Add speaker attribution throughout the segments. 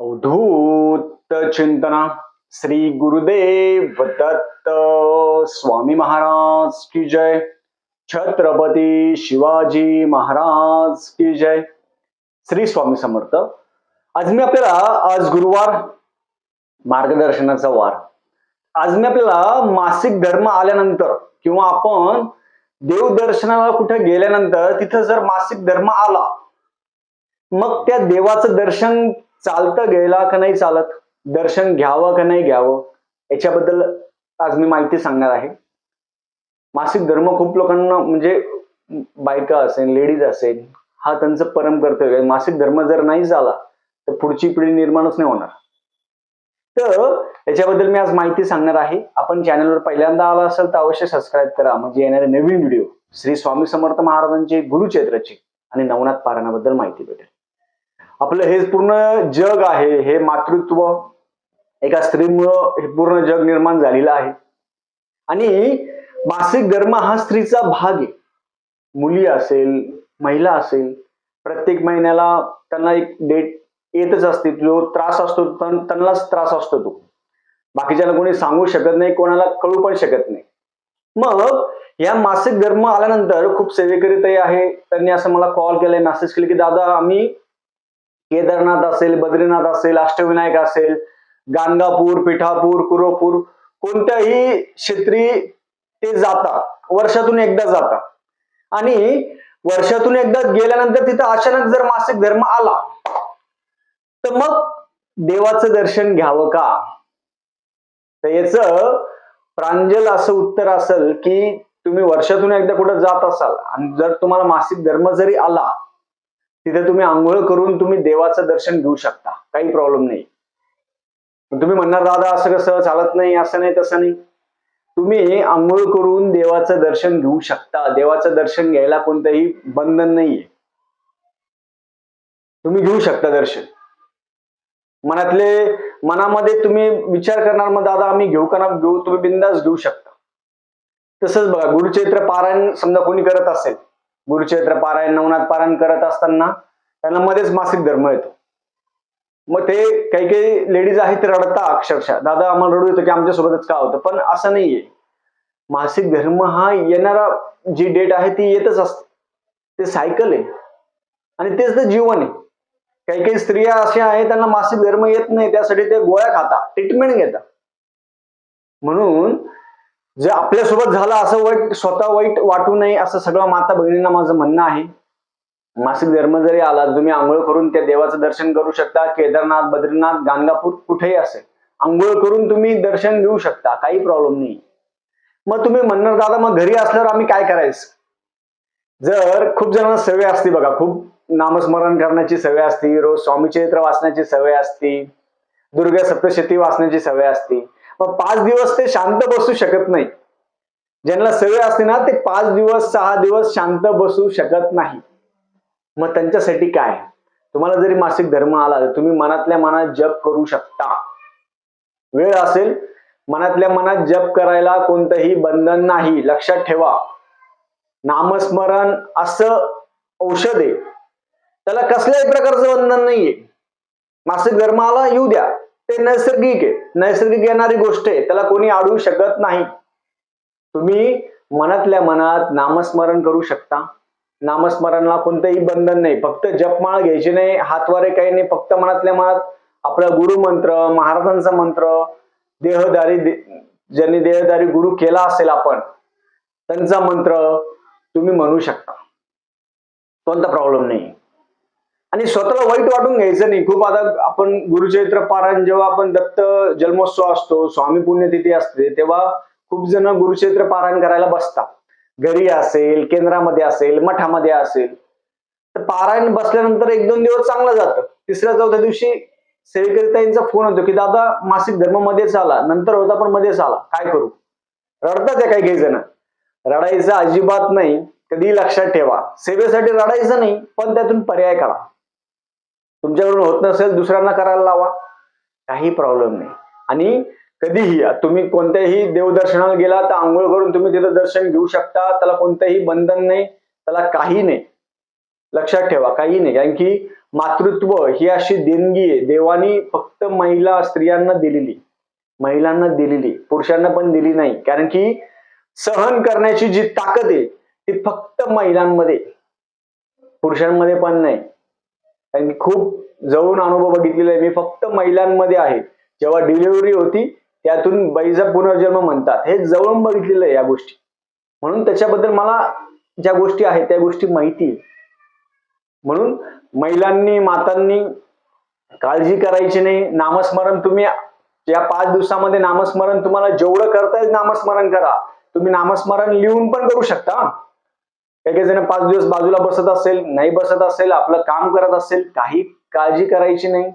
Speaker 1: अवधूत चिंतना श्री गुरुदेव दत्त स्वामी महाराज की जय। छत्रपती शिवाजी महाराज की जय। श्री स्वामी समर्थ। आज मी आपल्याला आज गुरुवार मार्गदर्शनाचा वार. आज मी आपल्याला मासिक धर्म आल्यानंतर किंवा आपण देवदर्शनाला कुठे गेल्यानंतर तिथं जर मासिक धर्म आला मग त्या देवाचं दर्शन चालतं गेला का नाही चालत? दर्शन घ्यावं का नाही घ्यावं? याच्याबद्दल आज मी माहिती सांगणार आहे. मासिक धर्म खूप लोकांना म्हणजे बायका असेल लेडीज असेल हा त्यांचं परम कर्तव्य आहे. मासिक धर्म जर नाही झाला तर पुढची पिढी निर्माणच नाही होणार. तर याच्याबद्दल मी आज माहिती सांगणार आहे. आपण चॅनलवर पहिल्यांदा आला असेल तर अवश्य सबस्क्राईब करा. म्हणजे येणारे नवीन व्हिडिओ श्री स्वामी समर्थ महाराजांचे गुरुचैत्राची आणि नवनाथ पारायणाबद्दल माहिती भेटेल. आपलं हे पूर्ण जग आहे हे मातृत्व. एका स्त्रीमुळं हे पूर्ण जग निर्माण झालेलं आहे. आणि मासिक धर्म हा स्त्रीचा भाग आहे. मुली असेल महिला असेल प्रत्येक महिन्याला त्यांना एक डेट येतच असते. जो त्रास असतो त्यांनाच त्रास असतो तो. बाकीच्याला कोणी सांगू शकत नाही कोणाला कळू पण शकत नाही. मग या मासिक धर्म आल्यानंतर खूप सेवेकरी आहे. त्यांनी असं मला कॉल केलाय मेसेज केले की दादा आम्ही केदारनाथ असेल बद्रीनाथ असेल अष्टविनायक असेल गाणगापूर पिठापूर कुरोपूर कोणत्याही क्षेत्री ते जाता वर्षातून एकदा जाता. आणि वर्षातून एकदा गेल्यानंतर तिथं अचानक जर मासिक धर्म आला तर मग देवाचं दर्शन घ्यावं का? तर याच प्रांजल असं उत्तर असेल की तुम्ही वर्षातून एकदा कुठं जात असाल. आणि जर तुम्हाला मासिक धर्म जरी आला तिथे तुम्ही आंघोळ करून तुम्ही देवाचं दर्शन घेऊ शकता. काही प्रॉब्लेम नाही. तुम्ही म्हणणार दादा असं कसं? चालत नाही असं नाही तसं नाही. तुम्ही आंघोळ करून देवाचं दर्शन घेऊ शकता. देवाचं दर्शन घ्यायला कोणतंही बंधन नाहीये. तुम्ही घेऊ शकता दर्शन. मनातले मनामध्ये तुम्ही विचार करणार मग दादा आम्ही घेऊ का ना? घेऊ तुम्ही बिंदास घेऊ शकता. तसंच बघा गुरुचैत्र पारायण समजा कोणी करत असेल गुरुक्षेत्र पारायण नवनाथ पारायण करत असताना त्यांना मध्येच मासिक धर्म येतो. मग ते काही काही लेडीज आहेत ते रडता अक्षरशः. दादा आम्हाला रडू येतो की आमच्या सोबतच का होतं? पण असं नाहीये. मासिक धर्म हा येणारा जी डेट आहे ती येतच असते. ते सायकल आहे. आणि तेच तर जीवन आहे. काही काही स्त्रिया अशा आहेत त्यांना मासिक धर्म येत नाही. त्यासाठी ते गोळ्या खाता ट्रीटमेंट घेतात म्हणून जे आपल्यासोबत झालं असं वाईट स्वतः वाईट वाटू नये असं सगळं माता बहिणींना माझं म्हणणं आहे. मासिक धर्म जरी आला तुम्ही आंघोळ करून त्या देवाचं दर्शन करू शकता. केदारनाथ बद्रीनाथ गाणगापूर कुठेही असेल आंघोळ करून तुम्ही दर्शन घेऊ शकता. काही प्रॉब्लेम नाही. मग तुम्ही म्हणणार दादा मग घरी असल्यावर आम्ही काय करायचं? जर खूप जणांना सवय असते बघा खूप नामस्मरण करण्याची सवय असते रोज स्वामी चरित्र वाचण्याची सवय असते दुर्गा सप्तशती वाचण्याची सवय असते मग पाच दिवस ते शांत बसू शकत नाही. ज्यांना सवय असते ना ते पाच दिवस सहा दिवस शांत बसू शकत नाही. मग त्यांच्यासाठी काय? तुम्हाला जरी मासिक धर्म आला तर तुम्ही मनातल्या मनात जप करू शकता. वेळ असेल मनातल्या मनात जप करायला कोणतंही बंधन नाही. लक्षात ठेवा. नामस्मरण असं औषध आहे. त्याला कसल्याही प्रकारचं बंधन नाहीये. मासिक धर्म आला येऊ द्या. ते नैसर्गिक आहे. नैसर्गिक येणारी गोष्ट आहे. त्याला कोणी अडवू शकत नाही. तुम्ही मनातल्या मनात नामस्मरण करू शकता. नामस्मरणाला कोणतंही बंधन नाही. फक्त जपमाळ घ्यायची नाही हातवारे काही नाही. फक्त मनातल्या मनात आपला गुरु मंत्र महाराजांचा मंत्र देहदारी दे- ज्यांनी देहदारी गुरु केला असेल आपण त्यांचा मंत्र तुम्ही म्हणू शकता. कोणता प्रॉब्लेम नाही. आणि स्वतःला वाईट वाटून घ्यायचं नाही. खूप आता आपण गुरुचरित्र पारायण जेव्हा आपण दत्त जन्मोत्सव असतो स्वामी पुण्यतिथी असते तेव्हा खूप जण गुरुचरित्र पारायण करायला बसतात. घरी असेल केंद्रामध्ये असेल मठामध्ये असेल. तर पारायण बसल्यानंतर एक दोन दिवस चांगलं जातं. तिसऱ्या चौथ्या दिवशी सेवेकरिताईंचा फोन होतो की दादा मासिक धर्म मध्येच आला नंतर होता पण मध्येच आला. काय करू? रडतात त्या काही काही जण. रडायचं अजिबात नाही. कधी लक्षात ठेवा. सेवेसाठी रडायचं नाही पण त्यातून पर्याय करा तुमच्याकडून होत नसेल दुसऱ्यांना करायला लावा. काही प्रॉब्लेम नाही. आणि कधीही तुम्ही कोणत्याही देवदर्शनाला गेला तर आंघोळ करून तुम्ही तिथं दर्शन घेऊ शकता. त्याला कोणतंही बंधन नाही त्याला काही नाही. लक्षात ठेवा काही नाही. कारण की मातृत्व ही अशी देणगी आहे. देवानी फक्त महिला स्त्रियांना दिलेली. महिलांना दिलेली. पुरुषांना पण दिली नाही. कारण की सहन करण्याची जी ताकद आहे ती फक्त महिलांमध्ये. पुरुषांमध्ये पण नाही. कारण खूप जवळून अनुभव बघितलेला आहे. मी फक्त महिलांमध्ये आहे. जेव्हा डिलिव्हरी होती त्यातून बाईचा पुनर्जन्म म्हणतात. हे जवळून बघितलेलं आहे या गोष्टी. म्हणून त्याच्याबद्दल मला ज्या गोष्टी आहेत त्या गोष्टी माहिती म्हणून महिलांनी मातांनी काळजी करायची नाही. नामस्मरण तुम्ही या पाच दिवसामध्ये नामस्मरण तुम्हाला जेवढं करता येईल नामस्मरण करा. तुम्ही नामस्मरण लिहून पण करू शकता. काही जण पाच दिवस बाजूला बसत असेल नाही बसत असेल आपलं काम करत असेल काही काळजी करायची नाही.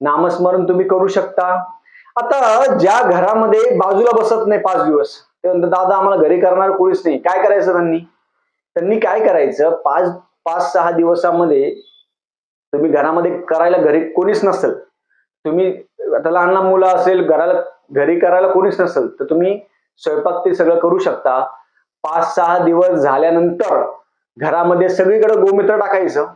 Speaker 1: नामस्मरण तुम्ही करू शकता. आता ज्या घरामध्ये बाजूला बसत नाही पाच दिवस ते दादा आम्हाला घरी करणार कोणीच नाही. काय करायचं त्यांनी? त्यांनी काय करायचं? पाच पाच सहा दिवसामध्ये तुम्ही घरामध्ये करायला घरी कोणीच नसेल. तुम्ही आता लहान लहान मुलं असेल घराला घरी करायला कोणीच नसेल तर तुम्ही स्वयंपाक ते सगळं करू शकता. पाच सहा दिवस झाल्यानंतर घरामध्ये सगळीकडे गोमित्र टाकायचं.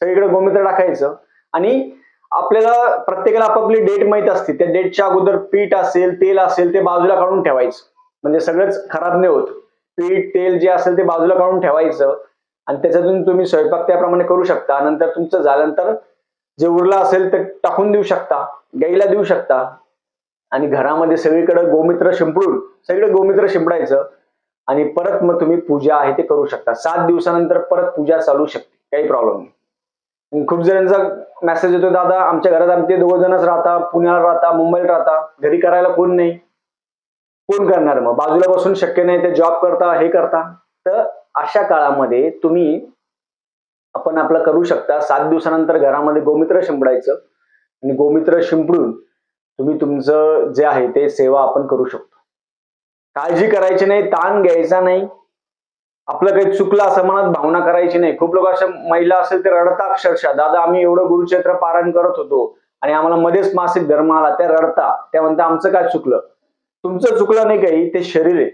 Speaker 1: सगळीकडे गोमित्र टाकायचं. आणि आपल्याला प्रत्येकाला आपापली डेट माहीत असते. त्या डेटच्या अगोदर पीठ असेल तेल असेल ते बाजूला काढून ठेवायचं. म्हणजे सगळंच खराब नाही होत. पीठ तेल जे असेल ते बाजूला काढून ठेवायचं. आणि त्याच्यातून तुम्ही स्वयंपाक त्याप्रमाणे करू शकता. नंतर तुमचं झाल्यानंतर जे उरलं असेल ते टाकून देऊ शकता. गाईला देऊ शकता. आणि घरामध्ये सगळीकडे गोमित्र शिंपडून सगळीकडे गोमित्र शिंपडायचं. आणि परत मग तुम्ही पूजा आहे ते करू शकता. सात दिवसानंतर परत पूजा चालू शकते. काही प्रॉब्लेम नाही. खूप जणांचा मेसेज येतो दादा आमच्या घरात आमचे दोघ जणच राहता पुण्याला राहता मुंबईला राहता. घरी करायला कोण नाही? कोण करणार मग? बाजूला बसून शक्य नाही ते जॉब करता हे करता. तर अशा काळामध्ये तुम्ही आपण आपलं करू शकता. सात दिवसानंतर घरामध्ये गोमित्र शिंपडायचं. आणि गोमित्र शिंपडून तुम्ही तुमचं जे आहे ते सेवा आपण करू शकतो. काळजी करायची नाही ताण घ्यायचा नाही. आपलं काही चुकलं असं मनात भावना करायची नाही. खूप लोक अशा महिला असेल ते रडता अक्षरशः. दादा आम्ही एवढं गुरुक्षेत्र पारायण करत होतो आणि आम्हाला मध्येच मासिक धर्म आला. त्या रडता. त्या म्हणता आमचं काय चुकलं? तुमचं चुकलं नाही काही ते शरीर आहे.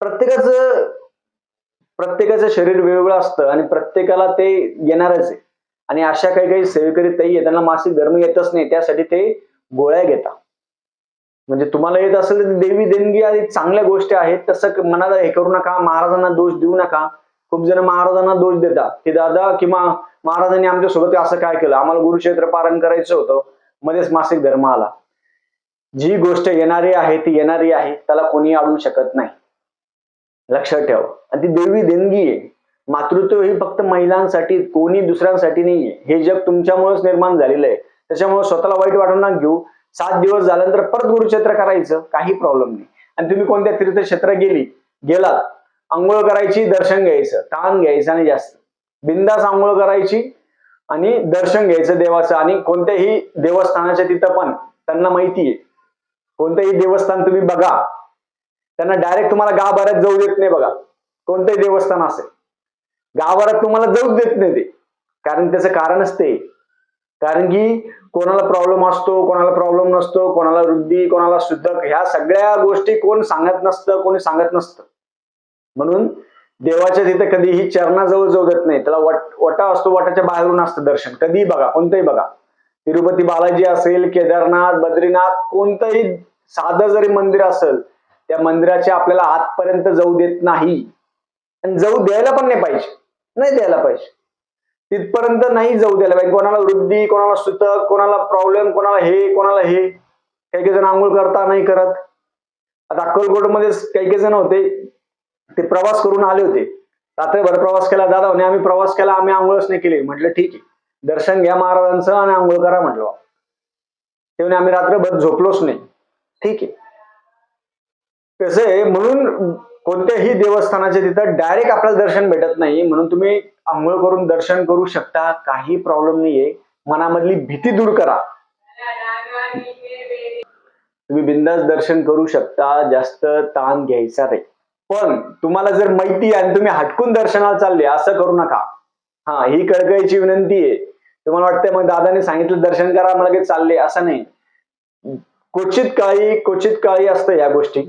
Speaker 1: प्रत्येकाचं प्रत्येकाचं शरीर वेगवेगळं असतं आणि प्रत्येकाला ते येणारच आहे. आणि अशा काही काही सेवेकरी ताई आहे त्यांना मासिक धर्म येतच नाही. त्यासाठी ते गोळ्या घेतात. म्हणजे तुम्हाला येत असेल तर देवी देणगी आधी चांगल्या गोष्टी आहेत तसं मनाला हे करू नका महाराजांना दोष देऊ नका. खूप जण महाराजांना दोष देतात. की दादा किंवा महाराजांनी आमच्यासोबत असं काय केलं? आम्हाला गुरुक्षेत्र पारण करायचं होतं. मध्येच मासिक धर्म आला. जी गोष्ट येणारी आहे ती येणारी आहे. त्याला कोणी आणू शकत नाही. लक्षात ठेव. आणि ती देवी देणगी आहे. मातृत्व ही फक्त महिलांसाठी कोणी दुसऱ्यांसाठी नाहीये. हे जग तुमच्यामुळेच निर्माण झालेलं आहे. त्याच्यामुळे स्वतःला वाईट वाटून घेऊ. सात दिवस झाल्यानंतर परत गुरुक्षेत्र करायचं काही प्रॉब्लेम नाही. आणि तुम्ही कोणत्या तीर्थक्षेत्र गेली गेलात आंघोळ करायची दर्शन घ्यायचं ताण घ्यायचं आणि जास्त. बिंदास आंघोळ करायची आणि दर्शन घ्यायचं देवाचं. आणि कोणत्याही देवस्थानाच्या तिथं पण त्यांना माहिती आहे. कोणतंही देवस्थान तुम्ही बघा. त्यांना डायरेक्ट तुम्हाला गाभाऱ्यात जाऊ देत नाही बघा. कोणतंही देवस्थान असेल. गाभाऱ्यात तुम्हाला जाऊ देत नाही ते. कारण त्याचं कारणच ते कारण की कोणाला प्रॉब्लेम असतो कोणाला प्रॉब्लेम नसतो कोणाला वृद्धी कोणाला शुद्धक ह्या सगळ्या गोष्टी कोण सांगत नसतं कोणी सांगत नसतं. म्हणून देवाच्या तिथे कधीही चरणाजवळ जोगत नाही. त्याला वट वटा असतो वटाच्या बाहेरून असतं दर्शन. कधीही बघा कोणतंही बघा. तिरुपती बालाजी असेल केदारनाथ बद्रीनाथ कोणतंही साधं जरी मंदिर असेल त्या मंदिराचे आपल्याला आतपर्यंत जाऊ देत नाही. आणि जाऊ द्यायला पण नाही पाहिजे. नाही द्यायला पाहिजे. तिथपर्यंत नाही जाऊ द्यायला पाहिजे. कोणाला वृद्धी कोणाला सुतक कोणाला प्रॉब्लेम कोणाला हे कोणाला हे. काही काही जण आंघोळ करता नाही करत. आता अक्कलकोटमध्ये काही काही जण होते ते प्रवास करून आले होते. रात्रभर प्रवास केला दादा म्हणे आम्ही प्रवास केला आम्ही आंघोळच नाही केली. म्हटलं ठीक आहे. दर्शन घ्या महाराजांचं आणि आंघोळ करा म्हटलं ते आम्ही रात्रभर झोपलोच नाही. ठीक आहे. कसं आहे म्हणून कोणत्याही देवस्थानाच्या तिथं डायरेक्ट आपल्याला दर्शन भेटत नाही. म्हणून तुम्ही आंघोळ करून दर्शन करू शकता. काही प्रॉब्लेम नाहीये. मनामधली भीती दूर करा. तुम्ही बिंदास दर्शन करू शकता. जास्त ताण घ्यायचा नाही. पण तुम्हाला जर माहिती आहे आणि तुम्ही हटकून दर्शनाला चालले असं करू नका. हा ही कळकळीची विनंती आहे. तुम्हाला वाटतंय मग दादाने सांगितलं दर्शन करा मला काही चालले असं नाही. क्वचित काळी क्वचित काळी असतं या गोष्टी.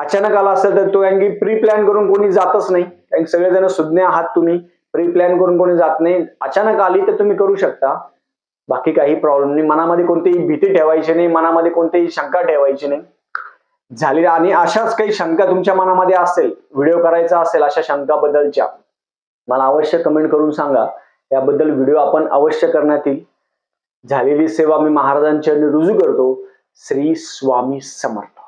Speaker 1: अचानक आला असेल तर तो आणखी प्री प्लॅन करून कोणी जातच नाही. कारण सगळेजण सुज्ञ आहात तुम्ही. प्री प्लॅन करून कोणी जात नाही. अचानक आली तर तुम्ही करू शकता. बाकी काही प्रॉब्लेम नाही. मनामध्ये कोणतीही भीती ठेवायची नाही. मनामध्ये कोणतीही शंका ठेवायची नाही. झाली आणि अशाच काही शंका तुमच्या मनामध्ये असेल व्हिडिओ करायचा असेल अशा शंकाबद्दलच्या मला अवश्य कमेंट करून सांगा. याबद्दल व्हिडिओ आपण अवश्य करण्यात येईल. झालेली सेवा मी महाराजांच्या रुजू करतो. श्री स्वामी समर्थ.